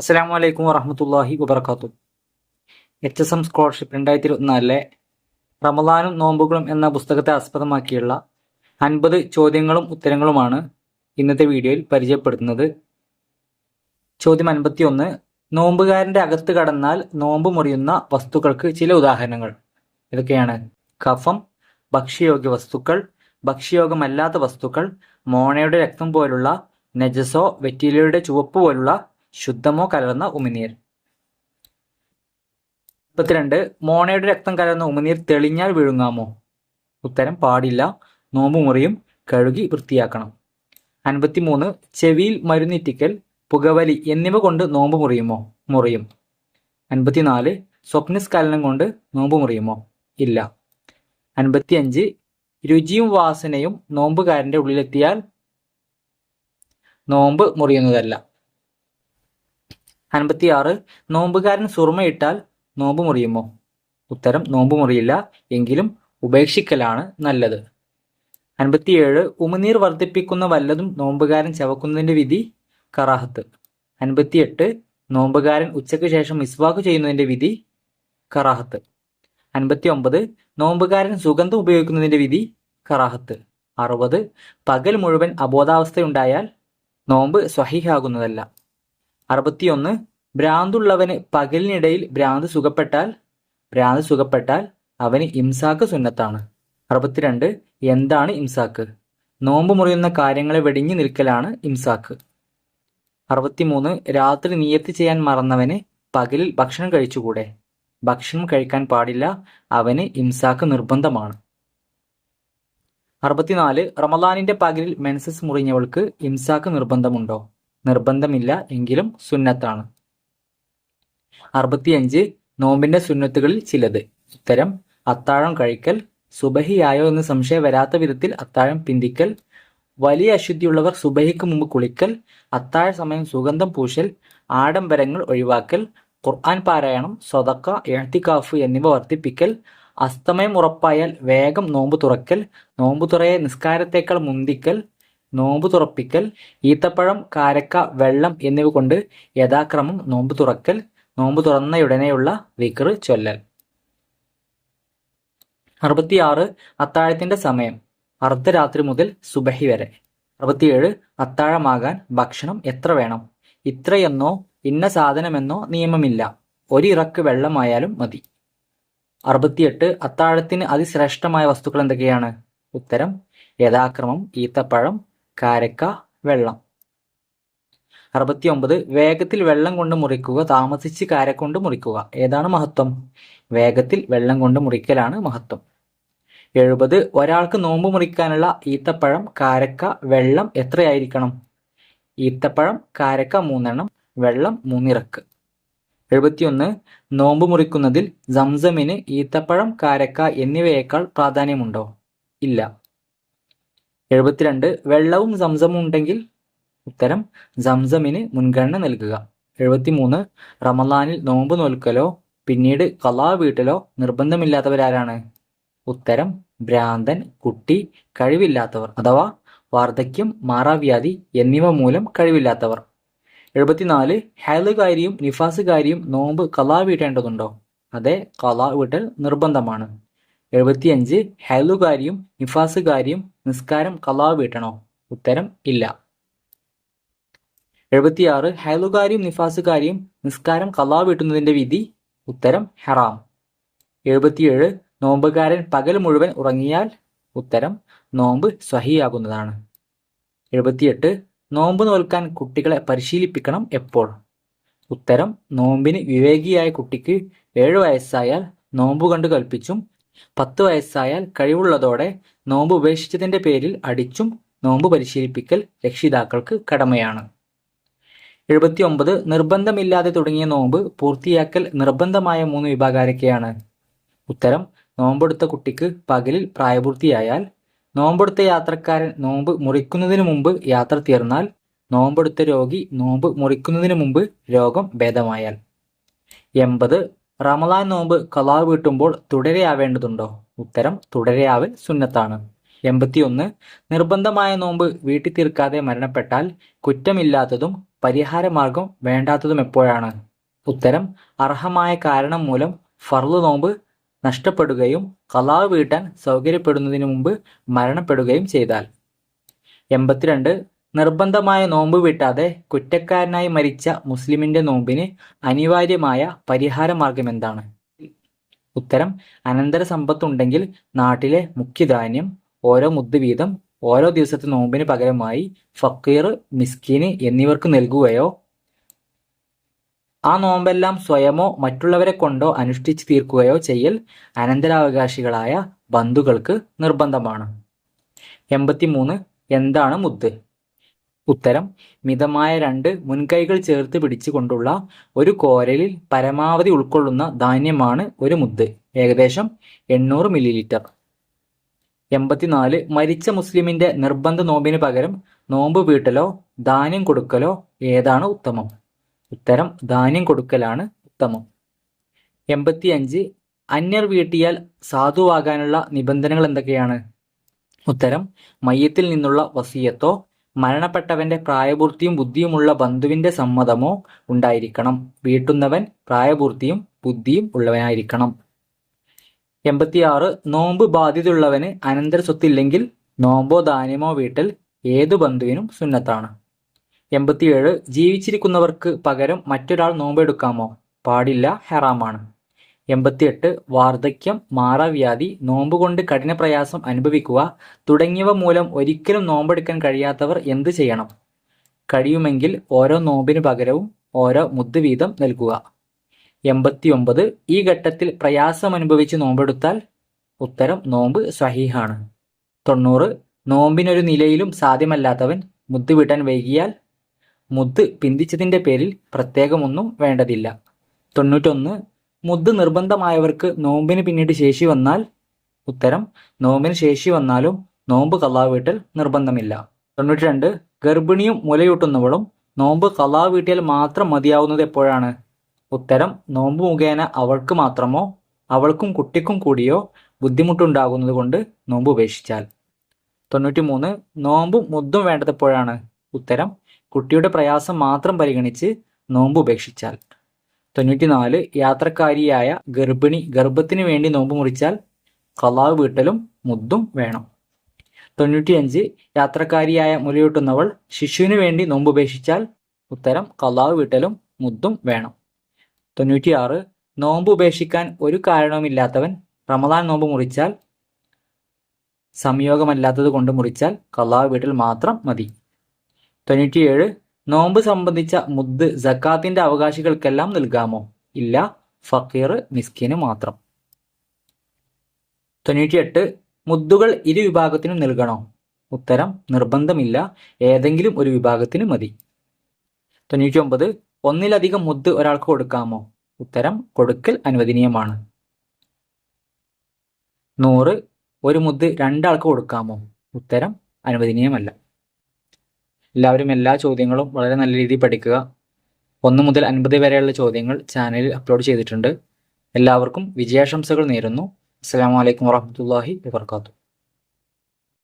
അസ്സാം വലൈക്കും വറഹമത്തല്ലാഹി വബർക്കാത്തു എച്ച് എസ് എം സ്കോളർഷിപ്പ് രണ്ടായിരത്തി ഇരുപത്തിനാലിലെ റമദാനും നോമ്പുകളും എന്ന പുസ്തകത്തെ ആസ്പദമാക്കിയുള്ള അൻപത് ചോദ്യങ്ങളും ഉത്തരങ്ങളുമാണ് ഇന്നത്തെ വീഡിയോയിൽ പരിചയപ്പെടുത്തുന്നത്. ചോദ്യം അൻപത്തി ഒന്ന് നോമ്പുകാരന്റെ അകത്ത് കടന്നാൽ നോമ്പ് മുറിയുന്ന വസ്തുക്കൾക്ക് ചില ഉദാഹരണങ്ങൾ. ഇതൊക്കെയാണ്. കഫം ഭക്ഷ്യയോഗ്യ വസ്തുക്കൾ ഭക്ഷ്യയോഗമല്ലാത്ത വസ്തുക്കൾ മോണയുടെ രക്തം പോലുള്ള നെജസോ വെറ്റിലയുടെ ചുവപ്പ് പോലുള്ള ശുദ്ധമോ കലർന്ന ഉമിനീർ? മുപ്പത്തിരണ്ട് മോണയുടെ രക്തം കലർന്ന ഉമിനീർ തെളിഞ്ഞാൽ വിഴുങ്ങാമോ? ഉത്തരം പാടില്ല. നോമ്പ് മുറിയും കഴുകി വൃത്തിയാക്കണം. അൻപത്തിമൂന്ന് ചെവിയിൽ മരുന്നിറ്റിക്കൽ പുകവലി എന്നിവ കൊണ്ട് നോമ്പ് മുറിയുമോ? മുറിയും. അൻപത്തിനാല് സ്വപ്നസ്കലനം കൊണ്ട് നോമ്പ് മുറിയുമോ? ഇല്ല. അൻപത്തിയഞ്ച് രുചിയും വാസനയും നോമ്പുകാരന്റെ ഉള്ളിലെത്തിയാൽ നോമ്പ് മുറിയുന്നതല്ല. അൻപത്തിയാറ്. നോമ്പുകാരൻ സുറുമയിട്ടാൽ നോമ്പ് മുറിയുമോ? ഉത്തരം നോമ്പ് മുറിയില്ല. എങ്കിലും ഉപേക്ഷിക്കലാണ് നല്ലത്. അൻപത്തിയേഴ്. ഉമിനീർ വർദ്ധിപ്പിക്കുന്ന വല്ലതും നോമ്പുകാരൻ ചവക്കുന്നതിന്റെ വിധി? കറാഹത്ത്. അൻപത്തിയെട്ട്. നോമ്പുകാരൻ ഉച്ചയ്ക്ക് ശേഷം മിസ്വാക്ക് ചെയ്യുന്നതിന്റെ വിധി? കറാഹത്ത്. അൻപത്തി ഒമ്പത് നോമ്പുകാരൻ സുഗന്ധം ഉപയോഗിക്കുന്നതിന്റെ വിധി? കറാഹത്ത്. അറുപത്. പകൽ മുഴുവൻ അബോധാവസ്ഥയുണ്ടായാൽ നോമ്പ് സ്വഹീഹാകുന്നതല്ല. അറുപത്തിയൊന്ന്. ഭ്രാന്തുള്ളവന് പകലിനിടയിൽ ഭ്രാന്ത് സുഖപ്പെട്ടാൽ ഭ്രാന്ത് സുഖപ്പെട്ടാൽ അവന് ഇംസാക്ക് സുന്നത്താണ്. അറുപത്തിരണ്ട്. എന്താണ് ഇംസാക്ക്? നോമ്പ് മുറിയുന്ന കാര്യങ്ങളെ വെടിഞ്ഞു നിൽക്കലാണ് ഇംസാക്ക്. അറുപത്തിമൂന്ന്. രാത്രി നിയത്ത് ചെയ്യാൻ മറന്നവന് പകലിൽ ഭക്ഷണം കഴിച്ചുകൂടെ? ഭക്ഷണം കഴിക്കാൻ പാടില്ല അവന് ഇംസാക്ക് നിർബന്ധമാണ്. അറുപത്തിനാല്. റമദാനിന്റെ പകലിൽ മെൻസസ് മുറിഞ്ഞവൾക്ക് ഇംസാക്ക് നിർബന്ധമുണ്ടോ? നിർബന്ധമില്ല എങ്കിലും സുന്നത്താണ്. അറുപത്തിയഞ്ച് നോമ്പിന്റെ സുന്നത്തുകളിൽ ചിലത്. ഉത്തരം അത്താഴം കഴിക്കൽ സുബഹിയായോ എന്ന് സംശയം വരാത്ത വിധത്തിൽ അത്താഴം പിന്തിക്കൽ വലിയ അശുദ്ധിയുള്ളവർ സുബഹിക്ക് മുമ്പ് കുളിക്കൽ അത്താഴ സമയം സുഗന്ധം പൂശൽ ആഡംബരങ്ങൾ ഒഴിവാക്കൽ ഖുർആൻ പാരായണം സ്വതക്ക എഴുത്തിക്കാഫ് എന്നിവ വർദ്ധിപ്പിക്കൽ അസ്തമയം ഉറപ്പായാൽ വേഗം നോമ്പ് തുറക്കൽ നോമ്പ് തുറയെ നിസ്കാരത്തേക്കാൾ മുന്തിക്കൽ നോമ്പ് തുറപ്പിക്കൽ ഈത്തപ്പഴം കാരക്ക വെള്ളം എന്നിവ കൊണ്ട് യഥാക്രമം നോമ്പ് തുറക്കൽ നോമ്പ് തുറന്നയുടനെയുള്ള വിക്റ് ചൊല്ലൽ. അറുപത്തിയാറ് അത്താഴത്തിന്റെ സമയം അർദ്ധരാത്രി മുതൽ സുബഹി വരെ. അറുപത്തിയേഴ് അത്താഴമാകാൻ ഭക്ഷണം എത്ര വേണം? ഇത്രയെന്നോ ഇന്ന സാധനമെന്നോ നിയമമില്ല. ഒരിറക്ക് വെള്ളമായാലും മതി. അറുപത്തിയെട്ട് അത്താഴത്തിന് അതിശ്രേഷ്ഠമായ വസ്തുക്കൾ എന്തൊക്കെയാണ്? ഉത്തരം യഥാക്രമം ഈത്തപ്പഴം കാരക്ക വെള്ളം. അറുപത്തിയൊമ്പത് വേഗത്തിൽ വെള്ളം കൊണ്ട് മുറിക്കുക താമസിച്ച് കാരക്കൊണ്ട് മുറിക്കുക. ഏതാണ് മഹത്വം? വേഗത്തിൽ വെള്ളം കൊണ്ട് മുറിക്കലാണ് മഹത്വം. എഴുപത് ഒരാൾക്ക് നോമ്പ് മുറിക്കാനുള്ള ഈത്തപ്പഴം കാരക്ക വെള്ളം എത്രയായിരിക്കണം? ഈത്തപ്പഴം കാരക്ക മൂന്നെണ്ണം വെള്ളം മൂന്നിറക്ക്. എഴുപത്തിയൊന്ന് നോമ്പ് മുറിക്കുന്നതിൽ സംസമിന് ഈത്തപ്പഴം കാരക്ക എന്നിവയേക്കാൾ പ്രാധാന്യമുണ്ടോ? ഇല്ല. എഴുപത്തിരണ്ട് വെള്ളവും സംസമും ഉണ്ടെങ്കിൽ ഉത്തരം സംസമിന് മുൻഗണന നൽകുക. എഴുപത്തിമൂന്ന് റമലാനിൽ നോമ്പ് നോൽക്കലോ പിന്നീട് കലാ വീട്ടിലോ നിർബന്ധമില്ലാത്തവരാരാണ്? ഉത്തരം ഭ്രാന്തൻ കുട്ടി കഴിവില്ലാത്തവർ അഥവാ വാർദ്ധക്യം മാറാവ്യാധി എന്നിവ മൂലം കഴിവില്ലാത്തവർ. എഴുപത്തിനാല് ഹേലുകാരിയും നിഫാസുകാരിയും നോമ്പ് കലാ വീട്ടേണ്ടതുണ്ടോ? അതെ കലാ വീട്ടൽ നിർബന്ധമാണ്. എഴുപത്തിയഞ്ച് ഹലുകാരിയും നിഫാസുകാരിയും നിസ്കാരം കലാ വീട്ടണോ ഉത്തരം ഇല്ല. എഴുപത്തിയാറ് ഹലുകാരിയും നിഫാസുകാരിയും നിസ്കാരം കലാ വീട്ടുന്നതിന്റെ വിധി ഉത്തരം ഹറാം. എഴുപത്തിയേഴ് നോമ്പുകാരൻ പകൽ മുഴുവൻ ഉറങ്ങിയാൽ ഉത്തരം നോമ്പ് സ്വഹിയാകുന്നതാണ് എഴുപത്തിയെട്ട് നോമ്പ് നോൽക്കാൻ കുട്ടികളെ പരിശീലിപ്പിക്കണം എപ്പോൾ? ഉത്തരം നോമ്പിന് വിവേകിയായ കുട്ടിക്ക് ഏഴ് വയസ്സായാൽ നോമ്പ് കണ്ടു കൽപ്പിച്ചും പത്ത് വയസ്സായാൽ കഴിവുള്ളതോടെ നോമ്പ് ഉപേക്ഷിച്ചതിന്റെ പേരിൽ അടിച്ചും നോമ്പ് പരിശീലിപ്പിക്കൽ രക്ഷിതാക്കൾക്ക് കടമയാണ്. എഴുപത്തി ഒമ്പത് നിർബന്ധമില്ലാതെ തുടങ്ങിയ നോമ്പ് പൂർത്തിയാക്കൽ നിർബന്ധമായ മൂന്ന് വിഭാഗാരൊക്കെയാണ് ഉത്തരം നോമ്പെടുത്ത കുട്ടിക്ക് പകലിൽ പ്രായപൂർത്തിയായാൽ നോമ്പെടുത്ത യാത്രക്കാരൻ നോമ്പ് മുറിക്കുന്നതിന് മുമ്പ് യാത്ര തീർന്നാൽ നോമ്പെടുത്ത രോഗി നോമ്പ് മുറിക്കുന്നതിന് മുമ്പ് രോഗം ഭേദമായാൽ. എൺപത് റമലാൻ നോമ്പ് കലാ വീട്ടുമ്പോൾ തുടരെയാവേണ്ടതുണ്ടോ? ഉത്തരം തുടരെയാവൽ സുന്നത്താണ്. എൺപത്തിയൊന്ന് നിർബന്ധമായ നോമ്പ് വീട്ടി തീർക്കാതെ മരണപ്പെട്ടാൽ കുറ്റമില്ലാത്തതും പരിഹാരമാർഗം വേണ്ടാത്തതും എപ്പോഴാണ്? ഉത്തരം അർഹമായ കാരണം മൂലം ഫർൾ നോമ്പ് നഷ്ടപ്പെടുകയും കലാവ് വീട്ടാൻ സൗകര്യപ്പെടുന്നതിന് മുമ്പ് മരണപ്പെടുകയും ചെയ്താൽ. എൺപത്തിരണ്ട് നിർബന്ധമായ നോമ്പ് വിട്ടാതെ കുറ്റക്കാരനായി മരിച്ച മുസ്ലിമിന്റെ നോമ്പിന് അനിവാര്യമായ പരിഹാര മാർഗം എന്താണ് ഉത്തരം അനന്തര സമ്പത്തുണ്ടെങ്കിൽ നാട്ടിലെ മുഖ്യധാന്യം ഓരോ മുദ്ദ് വീതം ഓരോ ദിവസത്തെ നോമ്പിന് പകരമായി ഫക്കീർ മിസ്കീന് എന്നിവർക്ക് നൽകുകയോ ആ നോമ്പെല്ലാം സ്വയമോ മറ്റുള്ളവരെ കൊണ്ടോ അനുഷ്ഠിച്ചു തീർക്കുകയോ ചെയ്യൽ അനന്തരാവകാശികളായ ബന്ധുക്കൾക്ക് നിർബന്ധമാണ്. എൺപത്തിമൂന്ന് എന്താണ് മുദ്ദ് ഉത്തരം മിതമായ രണ്ട് മുൻകൈകൾ ചേർത്ത് പിടിച്ചുകൊണ്ടുള്ള ഒരു കോരലിൽ പരമാവധി ഉൾക്കൊള്ളുന്ന ധാന്യമാണ് ഒരു മുദ്ദ്. ഏകദേശം എണ്ണൂറ് മില്ലി ലിറ്റർ എൺപത്തിനാല് മരിച്ച മുസ്ലിമിന്റെ നിർബന്ധ നോമ്പിന് പകരം നോമ്പ് വീട്ടലോ ധാന്യം കൊടുക്കലോ ഏതാണ് ഉത്തമം? ഉത്തരം ധാന്യം കൊടുക്കലാണ് ഉത്തമം. എൺപത്തിയഞ്ച് അന്യർ വീട്ടിയാൽ സാധുവാകാനുള്ള നിബന്ധനകൾ എന്തൊക്കെയാണ്? ഉത്തരം മയ്യത്തിൽ നിന്നുള്ള വസീയത്തോ മരണപ്പെട്ടവന്റെ പ്രായപൂർത്തിയും ബുദ്ധിയുമുള്ള ബന്ധുവിന്റെ സമ്മതമോ ഉണ്ടായിരിക്കണം. വീട്ടുന്നവൻ പ്രായപൂർത്തിയും ബുദ്ധിയും ഉള്ളവനായിരിക്കണം. എൺപത്തിയാറ്. നോമ്പ് ബാധിതുള്ളവന് അനന്തര സ്വത്തില്ലെങ്കിൽ നോമ്പോ ധാന്യമോ വീട്ടിൽ ഏതു ബന്ധുവിനും സുന്നത്താണ്. എൺപത്തിയേഴ്. ജീവിച്ചിരിക്കുന്നവർക്ക് പകരം മറ്റൊരാൾ നോമ്പെടുക്കാമോ? പാടില്ല ഹെറാമാണ്. എൺപത്തിയെട്ട് വാർദ്ധക്യം മാറാവ്യാധി നോമ്പ് കൊണ്ട് കഠിന പ്രയാസം അനുഭവിക്കുക തുടങ്ങിയവ മൂലം ഒരിക്കലും നോമ്പെടുക്കാൻ കഴിയാത്തവർ എന്ത് ചെയ്യണം? കഴിയുമെങ്കിൽ ഓരോ നോമ്പിന് പകരവും ഓരോ മുദ്ദ് വീതം നൽകുക. എൺപത്തിയൊമ്പത് ഈ ഘട്ടത്തിൽ പ്രയാസം അനുഭവിച്ച് നോമ്പെടുത്താൽ ഉത്തരം നോമ്പ് സഹീഹാണ്. തൊണ്ണൂറ് നോമ്പിനൊരു നിലയിലും സാധ്യമല്ലാത്തവൻ മുദ്ദ് വിടാൻ വൈകിയാൽ മുദ്ദ് പിന്തിച്ചതിന്റെ പേരിൽ പ്രത്യേകമൊന്നും വേണ്ടതില്ല. തൊണ്ണൂറ്റൊന്ന് മുദ്ദ് നിർബന്ധമായവർക്ക് നോമ്പിന് പിന്നീട് ശേഷി വന്നാൽ ഉത്തരം നോമ്പിന് ശേഷി വന്നാലും നോമ്പ് കലാവീട്ടൽ നിർബന്ധമില്ല. തൊണ്ണൂറ്റി രണ്ട് ഗർഭിണിയും മുലയൂട്ടുന്നവളും നോമ്പ് കലാവീട്ടിയാൽ മാത്രം മതിയാവുന്നത് എപ്പോഴാണ്? ഉത്തരം നോമ്പ് മുഖേന അവൾക്ക് മാത്രമോ അവൾക്കും കുട്ടിക്കും കൂടിയോ ബുദ്ധിമുട്ടുണ്ടാകുന്നത് കൊണ്ട് നോമ്പ് ഉപേക്ഷിച്ചാൽ. തൊണ്ണൂറ്റി മൂന്ന് നോമ്പും മുദ്ദും വേണ്ടതെപ്പോഴാണ് ഉത്തരം കുട്ടിയുടെ പ്രയാസം മാത്രം പരിഗണിച്ച് നോമ്പ് ഉപേക്ഷിച്ചാൽ. തൊണ്ണൂറ്റിനാല് യാത്രക്കാരിയായ ഗർഭിണി ഗർഭത്തിന് വേണ്ടി നോമ്പ് മുറിച്ചാൽ കലാവ് വീട്ടലും മുദ്ദും വേണം. തൊണ്ണൂറ്റിയഞ്ച് യാത്രക്കാരിയായ മുലയൂട്ടുന്നവൾ ശിശുവിന് വേണ്ടി നോമ്പ് ഉപേക്ഷിച്ചാൽ ഉത്തരം കലാവ് വീട്ടലും മുദ്ദും വേണം. തൊണ്ണൂറ്റിയാറ് നോമ്പ് ഉപേക്ഷിക്കാൻ ഒരു കാരണവുമില്ലാത്തവൻ റമദാൻ നോമ്പ് മുറിച്ചാൽ സംയോഗമല്ലാത്തത് കൊണ്ട് മുറിച്ചാൽ കലാവ് വീട്ടിൽ മാത്രം മതി. തൊണ്ണൂറ്റിയേഴ് നോമ്പ് സംബന്ധിച്ച മുദ് സക്കാത്തിന്റെ അവകാശികൾക്കെല്ലാം നൽകാമോ? ഇല്ല. ഫക്കീർ മിസ്കിന് മാത്രം. തൊണ്ണൂറ്റിയെട്ട്. മുദ്ദുകൾ ഇരു വിഭാഗത്തിനും നൽകണോ? ഉത്തരം നിർബന്ധമില്ല. ഏതെങ്കിലും ഒരു വിഭാഗത്തിന് മതി. തൊണ്ണൂറ്റി ഒമ്പത് ഒന്നിലധികം മുദ് ഒരാൾക്ക് കൊടുക്കാമോ? ഉത്തരം കൊടുക്കൽ അനുവദനീയമാണ്. നൂറ്. ഒരു മുദ് രണ്ടാൾക്ക് കൊടുക്കാമോ? ഉത്തരം അനുവദനീയമല്ല. എല്ലാവരും എല്ലാ ചോദ്യങ്ങളും വളരെ നല്ല രീതിയിൽ പഠിക്കുക. ഒന്ന് മുതൽ അൻപത് വരെയുള്ള ചോദ്യങ്ങൾ ചാനലിൽ അപ്ലോഡ് ചെയ്തിട്ടുണ്ട്. എല്ലാവർക്കും വിജയാശംസകൾ നേരുന്നു. അസ്സാം വലൈക്കും വാഹമത്തല്ലാഹി വാത്തു